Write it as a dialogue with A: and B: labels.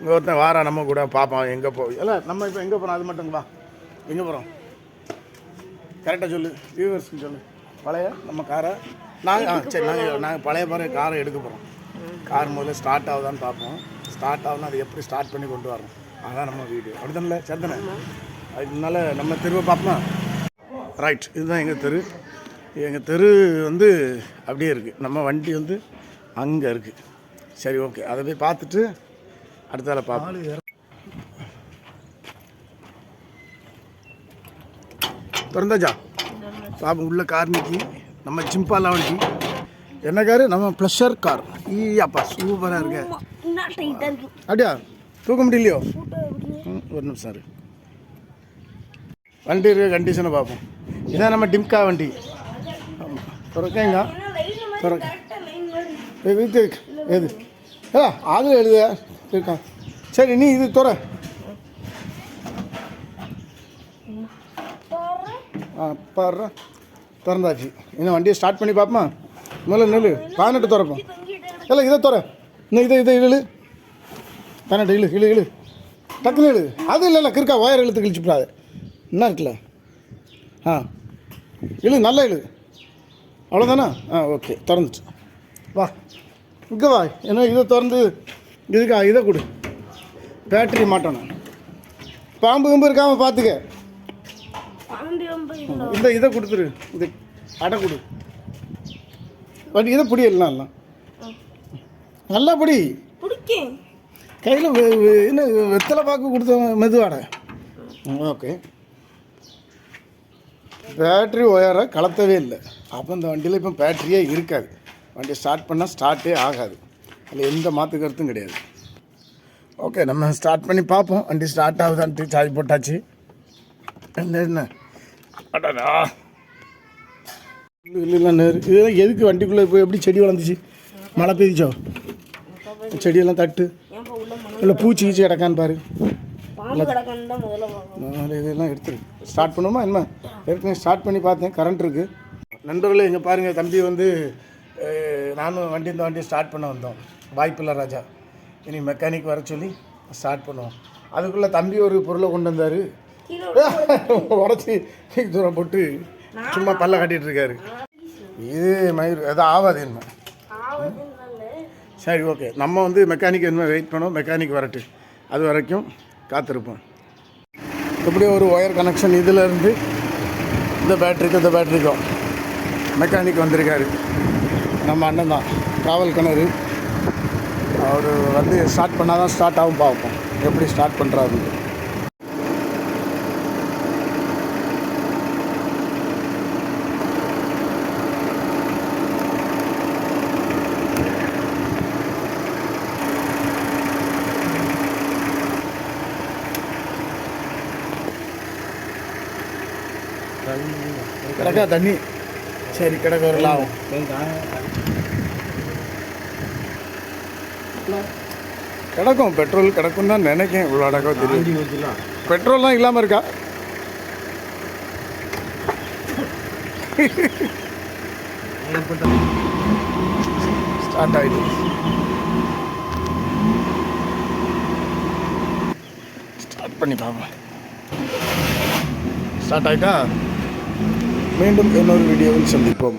A: இங்கே ஒருத்தன் வாரா நம்ம கூட பார்ப்போம் எங்கே போ இல்லை நம்ம இப்போ எங்கே போகிறோம் அது மட்டும் வா. எங்கே போகிறோம் கரெக்டாக சொல்லு. வியூவர்ஸ்க்கு சொல்லு. பழைய நம்ம காரை நாங்கள் ஆ சரி நாங்கள் நாங்கள் பழைய பழைய காரை எடுக்க போகிறோம் கார் முதல்ல ஸ்டார்ட் ஆகுதான்னு பார்ப்போம் ஸ்டார்ட் ஆகுதுன்னா அதை எப்படி ஸ்டார்ட் பண்ணி கொண்டு வரணும்? அதான் நம்ம வீடு அப்படிதானே சரிதானே? அதனால நம்ம தெருவை பார்ப்போம் ரைட் இதுதான் எங்கள் தெரு. எங்கள் தெரு வந்து அப்படியே இருக்குது நம்ம வண்டி வந்து அங்கே இருக்குது சரி ஓகே அதை போய் பார்த்துட்டு அடுத்தால பார்ப்போம் திறந்தாச்சா? பாப்போம் உள்ள கார் நிற்கி நம்ம சிம்பாலா வண்டி. என்ன காரு நம்ம ப்ளஷர் கார் ஈயாப்பா சூப்பராக இருக்கு. அப்படியா? தூக்க முடியலையோ? ம், ஒரு நிமிஷம் இரு. வண்டி இருக்க கண்டிஷனை பார்ப்போம் இதான் நம்ம டிம்கா வண்டி. ஆமாம் துறக்கேங்க துறக்க. இது இது எது ஏ அது எழுத இருக்கா? சரி நீ இது துற ஆ பாரு திறந்தாச்சு. இன்னும் வண்டியை ஸ்டார்ட் பண்ணி பார்ப்போமா? முதல்ல நெல் பதினெட்டு திறப்போம் இல்லை இதை துற இன்னும் இதை இதை இழு. பதினெட்டு இழு இழு இழு. டக்குன்னு இழு. அது இல்லை இல்லை கிறுக்கா ஒயர் இழுத்து கிழிச்சுப்படாது. என்ன இருக்குல்ல? ஆ. இழு நல்லா இழு. அவ்வளோதானா ஆ ஓகே திறந்துச்சு. வா. இங்கே வா. என்ன இதை திறந்து இதுக்கா இதை கொடு. பேட்டரி மாட்டணும். பாம்பு கம்பு இருக்காமல் பார்த்துக்க இந்த இதை கொடுத்துரு. இது அடை கொடு. வண்டி இதை பிடி எல்லாம் எல்லாம். நல்லா பிடி. கையில் என்ன வெத்தலை பாக்கு கொடுத்த மெதுவாடை ஓகே. பேட்ரி ஒயரை கலத்தவே இல்லை. அப்போ இந்த வண்டியில் இப்போ பேட்டரியே இருக்காது. வண்டி ஸ்டார்ட் பண்ணால் ஸ்டார்ட்டே ஆகாது. அதில் எந்த மாற்று கருத்தும் கிடையாது. ஓகே நம்ம ஸ்டார்ட் பண்ணி பார்ப்போம். வண்டி ஸ்டார்ட் ஆகுதான்ட்டு சார்ஜ் போட்டாச்சு. என்ன என்ன? அடடா. இல்லை நேரு. இதெல்லாம் எதுக்கு வண்டிக்குள்ளே இப்போ எப்படி செடி வளர்ந்துச்சு? மழை பெய்திச்சோ செடியெல்லாம் தட்டு. இல்லை பூச்சி கீச்சி கிடக்கான்னு பாரு. இதெல்லாம் எடுத்துரு. ஸ்டார்ட் பண்ணுமா என்ன? ஏற்கனவே ஸ்டார்ட் பண்ணி பார்த்தேன். கரண்ட் இருக்குது நண்பர்களே இங்கே பாருங்கள் தம்பி வந்து நானும் வண்டி இந்த வண்டி ஸ்டார்ட் பண்ண வந்தோம். வாய்ப்பில்லை ராஜா. இனி மெக்கானிக் வர சொல்லி ஸ்டார்ட் பண்ணுவோம். அதுக்குள்ளே தம்பி ஒரு பொருளை கொண்டு வந்தார். உடச்சி தூரம் போட்டு சும்மா பல்ல காட்டிகிட்டு இருக்காரு. இது மயிர் எதுவும் ஆகாது என்ன? சரி ஓகே நம்ம வந்து மெக்கானிக் என்ன வெயிட் பண்ணோம்? மெக்கானிக் வரட்டு அது வரைக்கும் காத்திருப்போம். இப்படியே ஒரு ஒயர் கனெக்ஷன் இதிலேருந்து இந்த பேட்டரிக்கும் இந்த பேட்டரிக்கும் மெக்கானிக் வந்திருக்காரு. நம்ம அண்ணன் தான் ட்ராவல் கிணறு. அவர் வந்து ஸ்டார்ட் பண்ணால் தான் ஸ்டார்ட் ஆகும் பார்ப்போம். எப்படி ஸ்டார்ட் பண்ணுறாரு கிடக்கா தண்ணி. சரி கிடக்க ஒரு லாபம் கிடக்கும். பெட்ரோல் கிடக்கும் தான் நினைக்கேன். இவ்வளோ அடக்கா தெரியும் பெட்ரோல்லாம் இல்லாமல் இருக்கா? ஸ்டார்ட் ஆகிடுது ஸ்டார்ட் பண்ணி பார்ப்போம். ஸ்டார்ட் ஆகிட்டா மீண்டும் இன்னொரு வீடியோவில் சந்திப்போம்.